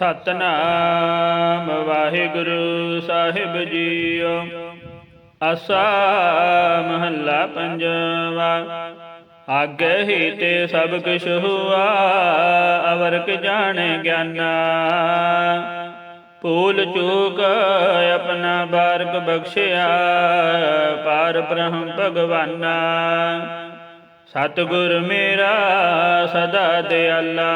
ਸਤਨਾਮ ਵਾਹਿਗੁਰੂ ਸਾਹਿਬ ਜੀਓ। ਆਸਾ ਮਹੱਲਾ ਪੰਜਵਾ। ਆਗੇ ਹੀ ਤੇ ਸਭ ਕੁਛ ਹੁਆ, ਅਵਰ ਕ ਜਾਣੇ ਗਿਆਨਾ। ਭੂਲ ਚੂਕ ਆਪਣਾ ਬਾਰਕ ਬਖਸ਼ਿਆ, ਪਾਰ ਬ੍ਰਹਮ ਭਗਵਾਨਾ। ਸਤਿਗੁਰ ਮੇਰਾ ਸਦਾ ਦਿਆਲਾ।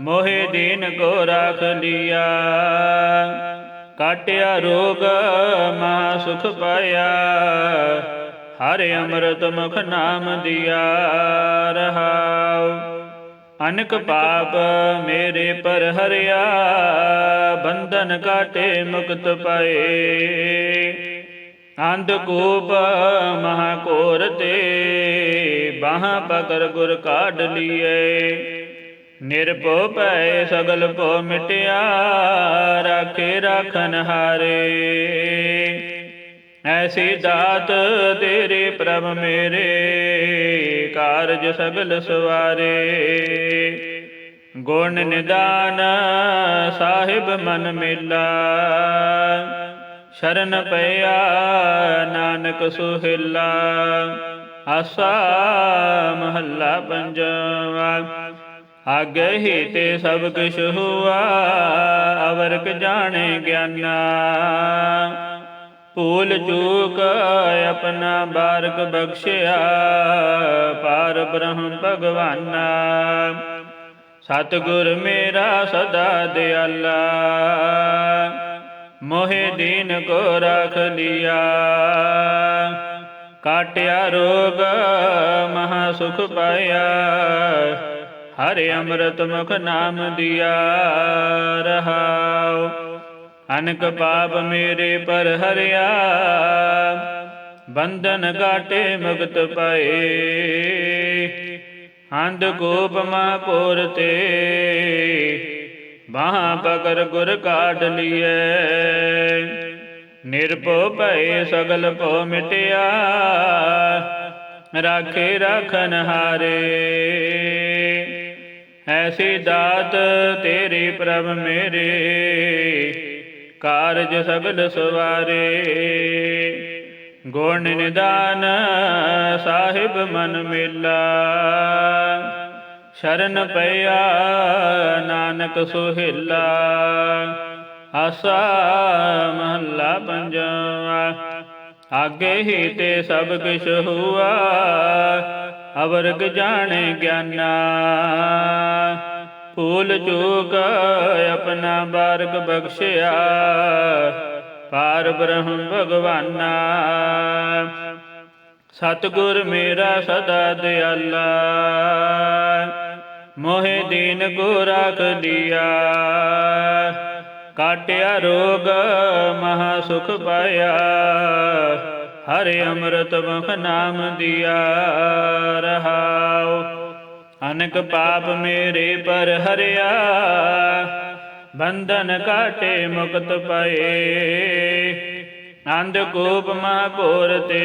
ਮੋਹਿ ਦੀਨ ਕੋ ਰਾਖ ਲਿਆ। ਕਾਟਿਆ ਰੋਗ ਮਹਾ ਸੁਖ ਪਾਇਆ। ਹਰ ਅੰਮ੍ਰਿਤ ਮੁਖ ਨਾਮ ਦਿਆ ਰਹਾਉ। ਅਨਕ ਪਾਪ ਮੇਰੇ ਪਰ ਹਰਿਆ। ਬੰਧਨ ਕਾਟੇ ਮੁਕਤ ਪਾਏ। ਅੰਧ ਕੂਪ ਮਹਾ ਘੋਰ ਤੇ। ਬਾਹਾਂ ਪਕਰ ਗੁਰ ਕਾਢ ਲੀਏ। ਨਿਰਭਉ ਭੈ ਸਗਲ ਭਉ ਮਿਟਿਆ, ਰਾਖੇ ਰਾਖਨ ਹਾਰੇ। ਐਸੀ ਦਾਤ ਤੇਰੇ ਪ੍ਰਭ ਮੇਰੇ, ਕਾਰਜ ਸਗਲ ਸਵਾਰੇ। ਗੁਣ ਨਿਦਾਨ ਸਾਹਿਬ ਮਨ ਮੇਲਾ, ਸ਼ਰਨ ਪਿਆ ਨਾਨਕ ਸੁਹਿਲਾ। ਆਸਾ ਮਹੱਲਾ ਪੰਜਵਾ। ਆਗੇ ਹੀ ਤੇ ਸਭ ਕੁਛ ਹੁਆ ਅਵਰ ਜਾਣੇ ਗਿਆਨਾ। ਭੂਲ ਚੂਕ ਆਪਣਾ ਬਾਰਕ ਬਖਸ਼ਿਆ, ਪਾਰ ਬ੍ਰਹਮ ਭਗਵਾਨਾ। ਸਤਿਗੁਰ ਮੇਰਾ ਸਦਾ ਦਿਆਲਾ, ਮੋਹਿ ਦੀਨ ਕੋ ਰਖ ਲਿਆ। ਕਾਟਿਆ ਰੋਗ ਮਹਾ ਸੁਖ ਪਾਇਆ ਹਰਿ ਅੰਮ੍ਰਿਤ ਮੁਖ ਨਾਮ ਦਿਆ ਰਹਾਉ। ਅਨਕ ਪਾਪ ਮੇਰੇ ਪਰ ਹਰਿਆ। ਬੰਧਨ ਕਾਟੇ ਮੁਕਤ ਪਾਏ। ਅੰਧ ਕੋਪ ਮਾ ਕੋਰ ਤੇ ਬਾਹਾਂ ਪਕਰ ਗੁਰ ਕਾਢ ਲਿਐ। ਨਿਰਭਉ ਭੈ ਸਗਲ ਭਉ ਮਿਟਿਆ। ਰਾਖੇ ਰਾਖਨ ਹਾਰੇ। ਐਸੀ ਦਾਤ ਤੇਰੀ ਪ੍ਰਭ ਮੇਰੇ, ਕਾਰਜ ਸਗਲ ਸਵਾਰੇ। ਗੁਣ ਨਿਦਾਨ ਸਾਹਿਬ ਮਨ ਮੇਲਾ, ਸ਼ਰਨ ਪਿਆ ਨਾਨਕ ਸੁਹਿਲਾ। ਆਸਾ ਮਹੱਲਾ ਪੰਜਵਾ ਆਗੇ ਹੀ ਤੇ ਸਭ ਕੁਛ ਹੁਆ। ਅਵਰਗ ਜਾਣੇ ਗਿਆਨਾ। ਭੂਲ ਚੂਕ ਆਪਣਾ ਬਾਰਕ ਬਖਸ਼ਿਆ। ਪਾਰ ਬ੍ਰਹਮ ਭਗਵਾਨਾ। ਸਤਿਗੁਰ ਮੇਰਾ ਸਦਾ ਦਿਆਲਾ। ਮੋਹਿ ਦੀਨ ਕੋ ਰਾਖ ਲਿਆ। ਕਾਟਿਆ ਰੋਗ ਮਹਾ ਸੁਖ ਪਾਇਆ। ਹਰਿ ਅੰਮ੍ਰਿਤ ਮੁਖ ਨਾਮ ਦਿਆ ਰਹਾਉ। ਅਨਕ ਪਾਪ ਮੇਰੇ ਪਰ ਹਰਿਆ, ਬੰਧਨ ਕਾਟੇ ਮੁਕਤ ਪਏ। ਅੰਧ ਕੂਪ ਮਾ ਘੋਰ ਤੇ,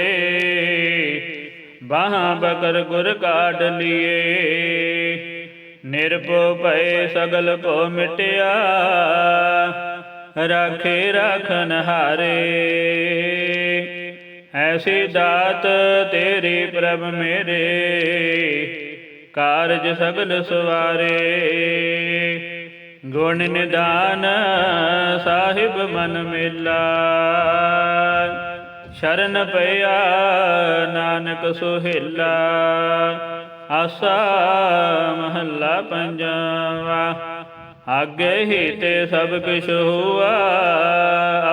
ਬਾਹਾਂ ਬਕਰ ਗੁਰ ਕਾਢ ਲਿਏ। ਨਿਰਭਉ ਭੈ ਸਗਲ ਭਉ ਮਿਟਿਆ, ਰਾਖੇ ਰਾਖਨ ਹਾਰੇ। ਐਸੀ ਦਾਤ ਤੇਰੀ ਪ੍ਰਭ ਮੇਰੇ, ਕਾਰਜ ਸਗਲ ਸਵਾਰੇ। ਗੁਣ ਨਿਦਾਨ ਸਾਹਿਬ ਮਨ ਮੇਲਾ, ਸ਼ਰਨ ਪਿਆ ਨਾਨਕ ਸੁਹੇਲਾ, ਆਸਾ ਮਹੱਲਾ ਪੰਜਵਾ। ਆਗੇ ਹੀ ਤੇ ਸਭ ਕੁਛ ਹੁਆ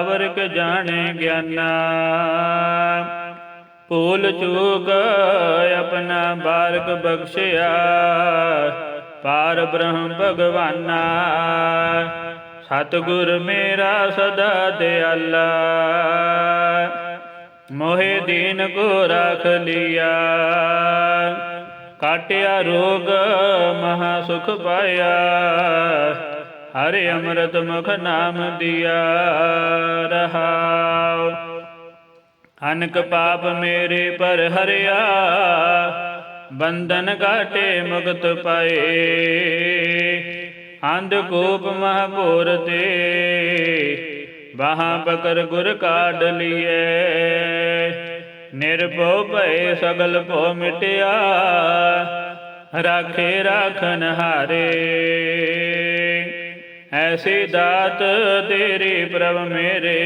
ਅਵਰ ਕ ਜਾਣੇ ਗਿਆਨਾ। ਭੂਲ ਚੂਕ ਆਪਣਾ ਬਾਰਕ ਬਖਸ਼ਿਆ, ਪਾਰ ਬ੍ਰਹਮ ਭਗਵਾਨਾ। ਸਤਿਗੁਰ ਮੇਰਾ ਸਦਾ ਦਿਆਲਾ, ਮੋਹਿ ਦੀਨ ਕੋ ਰਾਖ ਲਿਆ। ਕਾਟਿਆ ਰੋਗ ਮਹਾ ਸੁਖ ਪਾਇਆ। ਹਰਿ ਅੰਮ੍ਰਿਤ ਮੁਖ ਨਾਮ ਦਿਆ ਰਹਾਉ। ਅਨਕ ਪਾਪ ਮੇਰੇ ਪਰ ਹਰਿਆ। ਬੰਧਨ ਕਾਟੇ ਮੁਕਤ ਪਾਏ। ਅੰਧਕੂਪ ਮਹਪੁਰ ਤੇ। ਬਾਹਾਂ ਪਕਰ ਗੁਰ ਕਾਢ ਲਿਏ। ਨਿਰਭਉ ਭਏ ਸਗਲ ਭਉ ਮਿਟਿਆ। ਰਾਖੇ ਰਾਖਨ ਹਾਰੇ। ਐਸੀ ਦਾਤ ਤੇਰੀ ਪ੍ਰਭ ਮੇਰੇ।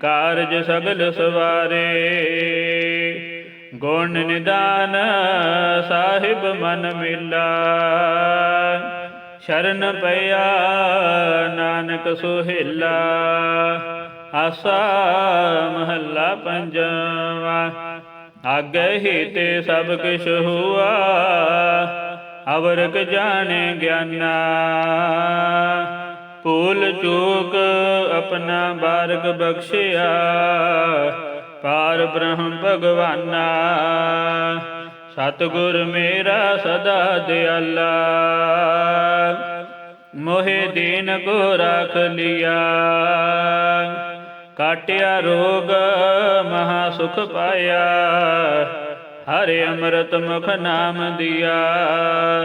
ਕਾਰਜ ਸਗਲ ਸਵਾਰੇ। ਗੁਣ ਨਿਦਾਨ ਸਾਹਿਬ ਮਨ ਮਿਲਾ। ਸ਼ਰਨ ਪਿਆ ਨਾਨਕ ਸੁਹੇਲਾ। ਆਸਾ ਮਹੱਲਾ ਪੰਜਵਾ। ਆਗੇ ਹੀ ਤੇ ਸਭ ਕਿਛ ਹੁਆ ਅਵਰਕ ਜਾਣੇ ਗਿਆਨਾ। ਭੂਲ ਚੂਕ ਆਪਣਾ ਬਾਰਕ ਬਖਸ਼ਿਆ, ਪਾਰ ਬ੍ਰਹਮ ਭਗਵਾਨਾ। ਸਤਿਗੁਰ ਮੇਰਾ ਸਦਾ ਦਿਆਲਾ, ਮੋਹਿ ਦੀਨ ਕੋ ਰਾਖ ਲਿਆ। ਕਾਟਿਆ ਰੋਗ ਮਹਾ ਸੁਖ ਪਾਇਆ। ਹਰਿ ਅੰਮ੍ਰਿਤ ਮੁਖ ਨਾਮ ਦਿਆ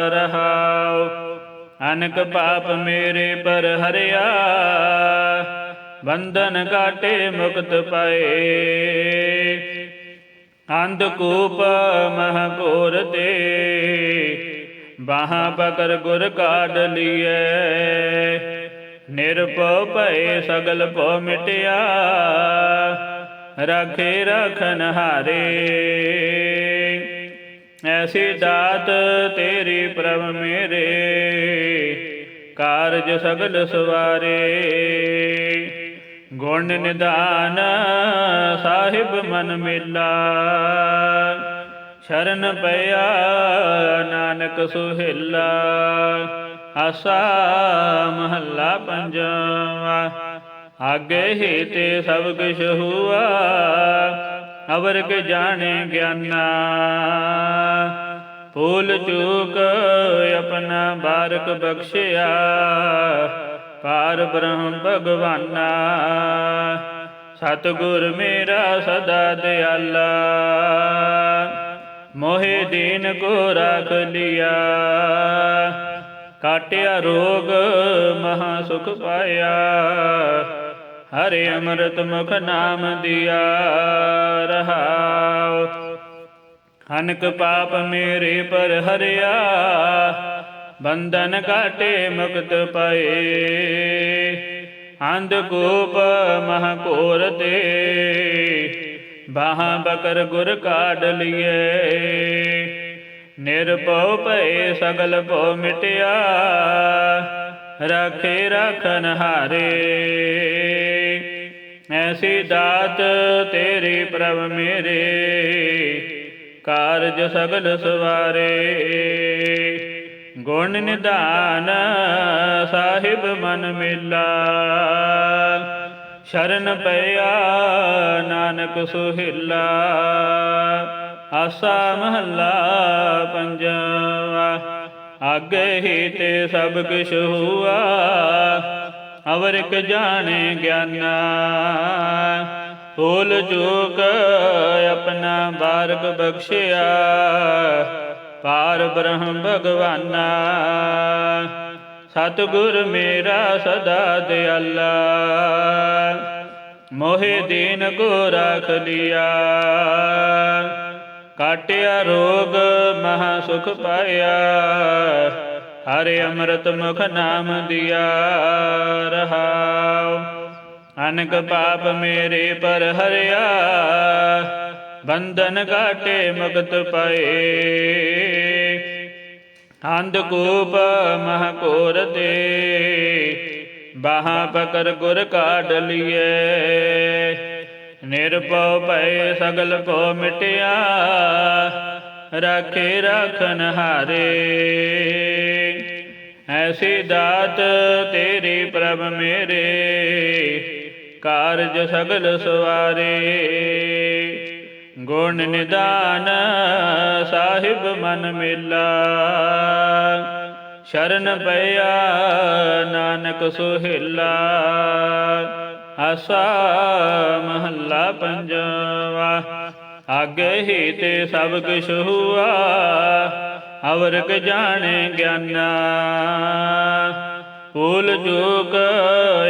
ਰਹਾਉ। ਅਨਕ ਪਾਪ ਮੇਰੇ ਪਰ ਹਰਿਆ। ਬੰਧਨ ਕਾਟੇ ਮੁਕਤ ਪਾਏ। ਅੰਧਕੂਪ ਮਹ ਘੋਰ ਤੇ। ਬਾਹਾਂ ਪਕਰ ਗੁਰ ਕਾਢ ਲਿਏ ਨਿਰਭਉ ਭਏ ਸਗਲ ਭਉ ਮਿਟਿਆ। ਰਖੇ ਰਖਨ ਹਾਰੇ। ਐਸੀ ਦਾਤ ਤੇਰੀ ਪ੍ਰਭ ਮੇਰੇ। ਕਾਰਜ ਸਗਲ ਸਵਾਰੇ। ਗੁਣ ਨਿਦਾਨ ਸਾਹਿਬ ਮਨ ਮੇਲਾ। ਸ਼ਰਨ ਪਿਆ ਨਾਨਕ ਸੁਹੇਲਾ। ਆਸਾ ਮਹੱਲਾ ਪੰਜਵਾ ਆਗੇ ਹੀ ਤੇ ਸਭ ਕਿਛ ਹੁਆ, ਅਵਰ ਕੇ ਜਾਣੇ ਗਿਆਨਾ। ਭੂਲ ਚੂਕ ਆਪਣਾ ਬਾਰਕ ਬਖਸ਼ਿਆ ਪਾਰ ਬ੍ਰਹਮ ਭਗਵਾਨਾ। ਸਤਿਗੁਰ ਮੇਰਾ ਸਦਾ ਦਿਆਲਾ, ਮੋਹਿ ਦੀਨ ਕੋ ਰਾਖ ਲਿਆ। ਕਾਟਿਆ ਰੋਗ ਮਹਾ ਸੁਖ ਪਾਇਆ ਹਰੇ ਅੰਮ੍ਰਿਤ ਮੁਖ ਨਾਮ ਦਿਆ ਰਹਾਉ ਹਨਕ ਪਾਪ ਮੇਰੇ ਪਰ ਹਰਿਆ। ਬੰਧਨ ਕਾਟੇ ਮੁਕਤ ਪਏ। ਅੰਧਕੂਪ ਮਹ ਘੋਰ ਤੇ। ਬਾਹਾਂ ਬਕਰ ਗੁਰ ਕਾਢ ਲਿਏ। ਨਿਰਭਉ ਭਏ ਸਗਲ ਭਉ ਮਿਟਿਆ। ਰਾਖੇ ਰਾਖਨ ਹਾਰੇ। ਐਸੀ ਦਾਤ ਤੇਰੀ ਪ੍ਰਭ ਮੇਰੇ। ਕਾਰਜ ਸਗਲ ਸਵਾਰੇ। ਗੁਣ ਨਿਦਾਨ ਸਾਹਿਬ ਮਨ ਮਿਲਾ। ਸ਼ਰਨ ਪਿਆ ਨਾਨਕ ਸੁਹਿਲਾ। ਆਸਾ ਮਹੱਲਾ ਪੰਜਵਾ। ਆਗੇ ਹੀ ਤੇ ਸਭ ਕੁਛ ਹੁਆ, ਅਵਰ ਇੱਕ ਜਾਣੇ ਗਿਆਨਾ। ਭੂਲ ਚੂਕ ਆਪਣਾ ਬਾਰਕ ਬਖਸ਼ਿਆ, ਪਾਰ ਬ੍ਰਹਮ ਭਗਵਾਨਾ। ਸਤਿਗੁਰ ਮੇਰਾ ਸਦਾ ਦਿਆਲਾ, ਮੋਹਿ ਦੀਨ ਕੋ ਰਾਖ ਲਿਆ। ਕਾਟਿਆ ਰੋਗ ਮਹਾ ਸੁਖ ਪਾਇਆ। ਹਰੇ ਅੰਮ੍ਰਿਤ ਮੁਖ ਨਾਮ ਦਿਆ ਰਹਾਉ। ਅਨਕ ਪਾਪ ਮੇਰੇ ਪਰ ਹਰਿਆ। ਬੰਧਨ ਕਾਟੇ ਮੁਕਤ ਪਏ। ਅੰਧਕੂਪ ਮਹ ਘੋਰ ਤੇ। ਬਾਹਾਂ ਪਕਰ ਗੁਰ ਕਾਢ ਲਿਏ। ਨਿਰਭਉ ਭਏ ਸਗਲ ਭਉ ਮਿਟਿਆ, ਰਾਖੇ ਰਾਖਨ ਹਾਰੇ। ਐਸੀ ਦਾਤ ਤੇਰੀ ਪ੍ਰਭ ਮੇਰੇ, ਕਾਰਜ ਸਗਲ ਸਵਾਰੇ। ਗੁਣ ਨਿਦਾਨ ਸਾਹਿਬ ਮਨ ਮੇਲਾ, ਸ਼ਰਨ ਪਿਆ ਨਾਨਕ ਸੁਹੇਲਾ। ਆਸਾ ਮਹੱਲਾ ਪੰਜਵਾ। ਆਗੇ ਹੀ ਤੇ ਸਭ ਕੁਛ ਹੁਆ, ਅਵਰ ਕ ਜਾਣੇ ਗਿਆਨਾ। ਭੂਲ ਚੂਕ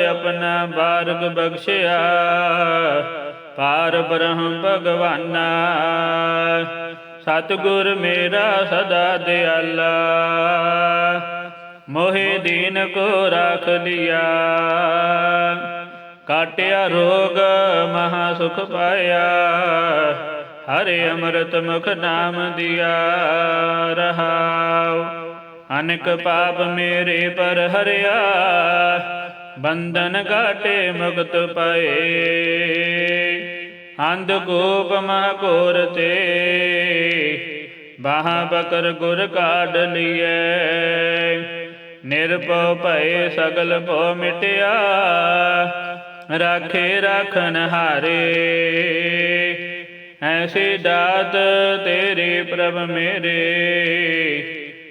ਆਪਣਾ ਬਾਰਗ ਬਖਸ਼ਿਆ, ਪਾਰ ਬ੍ਰਹਮ ਭਗਵਾਨਾ। ਸਤਿਗੁਰ ਮੇਰਾ ਸਦਾ ਦਿਆਲਾ, ਮੋਹਿ ਦੀਨ ਕੋ ਰੱਖ ਲਿਆ। ਕਾਟਿਆ ਰੋਗ ਮਹਾ ਸੁਖ ਪਾਇਆ। ਹਰੇ ਅੰਮ੍ਰਿਤ ਮੁਖ ਨਾਮ ਦਿਆ ਰਹਾਉ। ਅਨਕ ਪਾਪ ਮੇਰੇ ਪਰ ਹਰਿਆ। ਬੰਧਨ ਕਾਟੇ ਮੁਕਤ ਪਏ। ਅੰਧ ਗੋਪ ਮਹ ਘੋਰ ਤੇ। ਬਾਹਾਂ ਬਕਰ ਗੁਰ ਕਾਢ ਲਿਐ ਨਿਰਭਉ ਭਏ ਸਗਲ ਭਉ ਮਿਟਿਆ। ਰਾਖੇ ਰਾਖਨ ਹਾਰੇ। ਐਸੀ ਦਾਤ ਤੇਰੇ ਪ੍ਰਭ ਮੇਰੇ,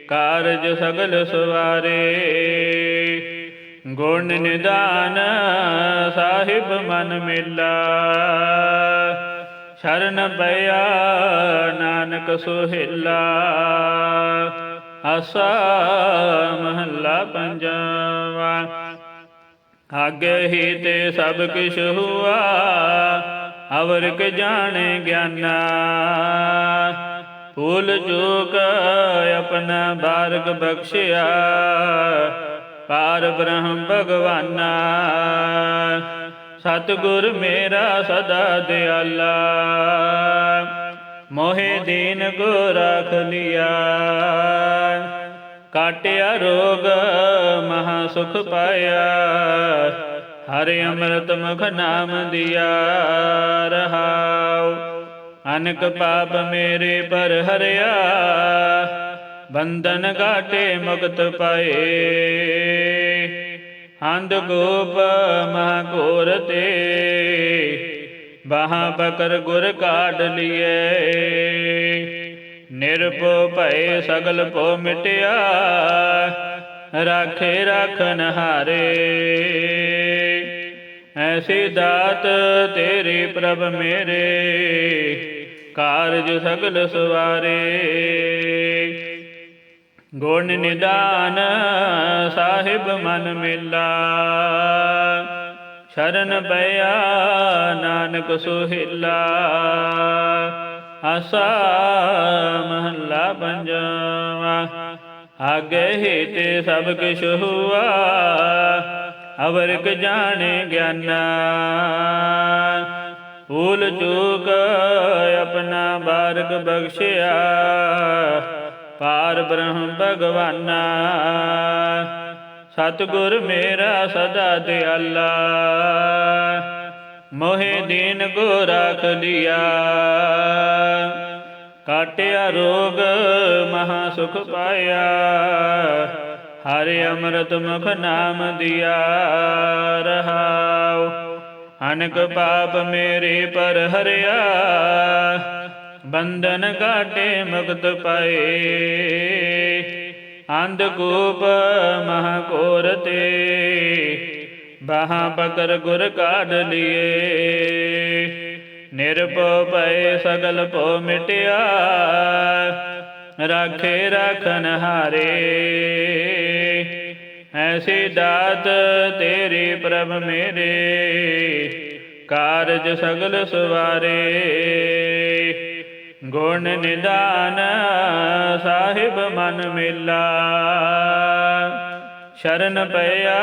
ਕਾਰਜ ਸਗਲ ਸਵਾਰੇ। ਗੁਣ ਨਿਦਾਨ ਸਾਹਿਬ ਮਨ ਮੇਲਾ, ਸ਼ਰਨ ਪਿਆ ਨਾਨਕ ਸੁਹਿਲਾ। ਆਸਾ ਮਹੱਲਾ ਪੰਜਵਾ। ਆਗੇ ਹੀ ਤੇ ਸਭ ਕਿਛ ਹੁਆ, ਅਵਰ ਕ ਜਾਣੇ ਗਿਆਨਾ। ਭੂਲ ਚੂਕ ਆਪਣਾ ਬਾਰਗ ਬਖਸ਼ਿਆ, ਪਾਰ ਬ੍ਰਹਮ ਭਗਵਾਨਾ। ਸਤਿਗੁਰ ਮੇਰਾ ਸਦਾ ਦਿਆਲਾ, ਮੋਹਿ ਦੀਨ ਕੋ ਰਾਖ ਲਿਆ। ਕਾਟਿਆ ਰੋਗ ਮਹਾ ਸੁਖ ਪਾਇਆ। ਹਰਿ ਅੰਮ੍ਰਿਤ ਮੁਖ ਨਾਮ ਦਿਆ ਰਹਾਉ। ਅਨਕ ਪਾਪ ਮੇਰੇ ਪਰ ਹਰਿਆ। ਬੰਧਨ ਘਾਟੇ ਮੁਕਤ ਪਾਏ। ਹੰਦ ਗੋਪ ਮਹਾ ਘੋਰ ਤੇ। ਬਾਹਾਂ ਬਕਰ ਗੁਰ ਕਾਢ ਲਿਏ। ਨਿਰਭਉ ਭਏ ਸਗਲ ਭਉ ਮਿਟਿਆ, ਰਾਖੇ ਰਾਖਨ ਹਾਰੇ। ਐਸੀ ਦਾਤ ਤੇਰੇ ਪ੍ਰਭ ਮੇਰੇ, ਕਾਰਜ ਸਗਲ ਸਵਾਰੇ। ਗੁਣ ਨਿਦਾਨ ਸਾਹਿਬ ਮਨ ਮੇਲਾ, ਸ਼ਰਨ ਪਿਆ ਨਾਨਕ ਸੁਹਿਲਾ। ਆਸਾ ਮਹੱਲਾ ਪੰਜਵਾ। ਆਗੇ ਹੀ ਤੇ ਸਭ ਕਿਛ ਹੁਆ, ਅਵਰ ਕ ਜਾਣੇ ਗਿਆਨਾ। ਭੂਲ ਚੂਕ ਆਪਣਾ ਬਾਰਕ ਬਖਸ਼ਿਆ, ਪਾਰ ਬ੍ਰਹਮ ਭਗਵਾਨਾ। ਸਤਿਗੁਰ ਮੇਰਾ ਸਦਾ ਦਿਆਲਾ। ਮੋਹਿ ਦੀਨ ਕੋ ਰਾਖ ਲਿਆ। ਕਾਟਿਆ ਰੋਗ ਮਹਾ ਸੁਖ ਪਾਇਆ। ਹਰਿ ਅੰਮ੍ਰਿਤ ਮੁਖ ਨਾਮ ਦਿਆ ਰਹਾਉ। ਅਨਕ ਪਾਪ ਮੇਰੇ ਪਰ ਹਰਿਆ। ਬੰਧਨ ਕਾਟੇ ਮੁਕਤ ਪਾਏ। ਅੰਧ ਕੂਪ ਮਹਾ ਕੋਰ ਤੇ। ਬਾਹਾਂ ਬਕਰ ਗੁਰ ਕਾਢ ਲਿਏ। ਨਿਰਭਉ ਭਏ ਸਗਲ ਭਉ ਮਿਟਿਆ। ਰਾਖੇ ਰਾਖਨ ਹਾਰੇ। ਐਸੀ ਦਾਤ ਤੇਰੀ ਪ੍ਰਭ ਮੇਰੇ। ਕਾਰਜ ਸਗਲ ਸਵਾਰੇ। ਗੁਣ ਨਿਦਾਨ ਸਾਹਿਬ ਮਨ ਮੇਲਾ। ਸ਼ਰਨ ਪਿਆ,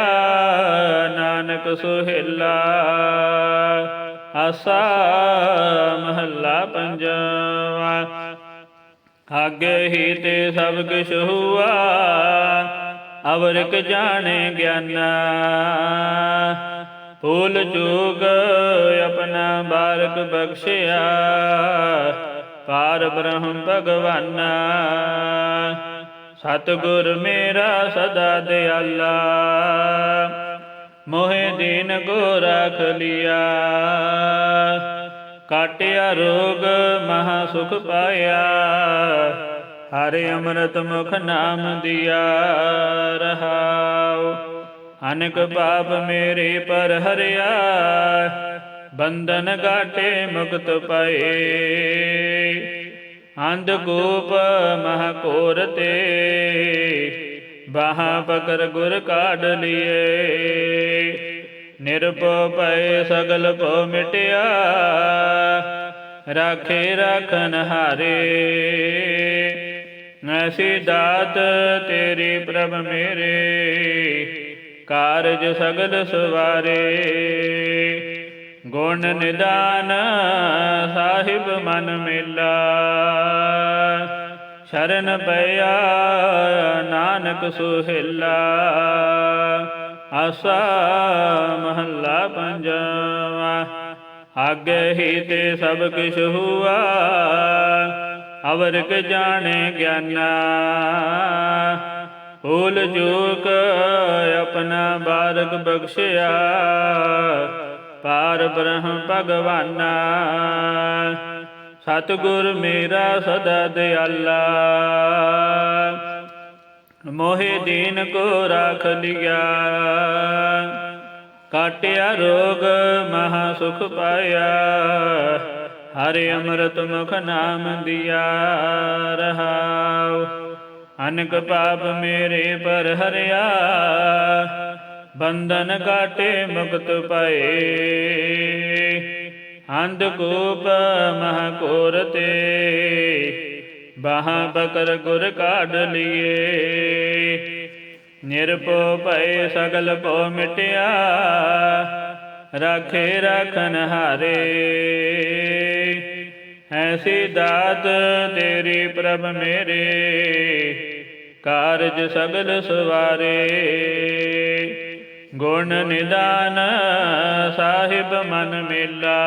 ਨਾਨਕ ਸੁਹੇਲਾ। ਆਸਾ ਮਹੱਲਾ ਪੰਜਵਾ। ਆਗੇ ਹੀ ਤੇ ਸਭ ਕਿਛ ਹੁਆ ਅਵਰਕ ਜਾਣੇ ਗਿਆਨਾ। ਭੂਲ ਚੂਕ ਆਪਣਾ ਬਾਰਕ ਬਖਸ਼ਿਆ, ਪਾਰ ਬ੍ਰਹਮ ਭਗਵਾਨਾ। ਸਤਿਗੁਰ ਮੇਰਾ ਸਦਾ ਦਿਆਲਾ, ਮੋਹਿ ਦੀਨ ਕੋ ਰਾਖ ਲਿਆ। ਕਾਟਿਆ ਰੋਗ ਮਹਾ ਸੁਖ ਪਾਇਆ, ਹਰੇ ਅੰਮ੍ਰਿਤ ਮੁਖ ਨਾਮ ਦਿਆ ਰਹਾਉ। ਅਨਕ ਪਾਪ ਮੇਰੇ ਪਰ ਹਰਿਆ, ਬੰਧਨ ਕਾਟੇ ਮੁਕਤ ਪਏ। ਅੰਧਕੂਪ ਮਹ ਘੋਰ ਤੇ ਬਾਹਾਂ ਪਕਰ ਗੁਰ ਕਾਢ ਲਿਏ। ਨਿਰਭਉ ਭੈ ਸਗਲ ਭਉ ਮਿਟਿਆ, ਰਾਖੇ ਰਾਖਨ ਹਾਰੇ। ਐਸੀ ਦਾਤ ਤੇਰੀ ਪ੍ਰਭ ਮੇਰੇ, ਕਾਰਜ ਸਗਲ ਸਵਾਰੇ। ਗੁਣ ਨਿਦਾਨ ਸਾਹਿਬ ਮਨ ਮੇਲਾ। ਸ਼ਰਨ ਪਿਆ ਨਾਨਕ ਸੁਹੇਲਾ। ਆਸਾ ਮਹੱਲਾ ਪੰਜਵਾ। ਆਗੇ ਹੀ ਤੇ ਸਭ ਕਿਛ ਹੁਆ। ਅਵਰ ਕੇ ਜਾਣੇ ਗਿਆਨਾ। ਭੂਲ ਚੂਕ ਆਪਣਾ ਬਾਰਕ ਬਖਸ਼ਿਆ। ਪਾਰ ਬ੍ਰਹਮ ਭਗਵਾਨਾ। ਸਤਿਗੁਰ ਮੇਰਾ ਸਦਾ ਦਿਆਲਾ। ਮੋਹਿ ਦੀਨ ਕੋ ਰਾਖ ਲਿਆ। ਕਾਟਿਆ ਰੋਗ ਮਹਾ ਸੁਖ ਪਾਇਆ। ਹਰਿ ਅੰਮ੍ਰਿਤ ਮੁਖ ਨਾਮ ਦਿਆ ਰਹਾਉ। ਅਨਕ ਪਾਪ ਮੇਰੇ ਪਰ ਹਰਿਆ। ਬੰਧਨ ਕਾਟੇ ਮੁਕਤ ਪਏ ਅੰਧਕੂਪ ਮਹ ਘੋਰ ਤੇ। ਬਾਹਾਂ ਬਕਰ ਗੁਰ ਕਾਢ ਲਿਏ। ਨਿਰਪੋ ਭੈ ਸਗਲ ਪੋ ਮਿਟਿਆ। ਰਾਖੇ ਰਾਖਨ ਹਾਰੇ। ਐਸੀ ਦਾਤ ਤੇਰੀ ਪ੍ਰਭ ਮੇਰੇ। ਕਾਰਜ ਸਗਲ ਸਵਾਰੇ। ਗੁਣ ਨਿਦਾਨ ਸਾਹਿਬ ਮਨ ਮੇਲਾ।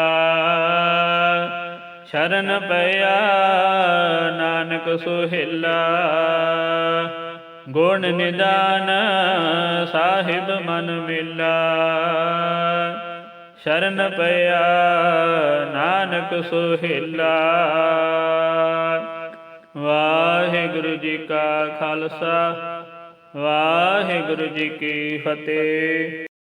ਸ਼ਰਨ ਪਿਆ ਨਾਨਕ ਸੁਹਿਲਾ। ਗੁਣ ਨਿਦਾਨ ਸਾਹਿਬ ਮਨ ਮੇਲਾ। ਸ਼ਰਨ ਪਿਆ ਨਾਨਕ ਸੁਹੇਲਾ। ਵਾਹਿਗੁਰੂ ਜੀ ਕਾ ਖਾਲਸਾ। ਵਾਹਿਗੁਰੂ ਜੀ ਕੀ ਫਤਿਹ।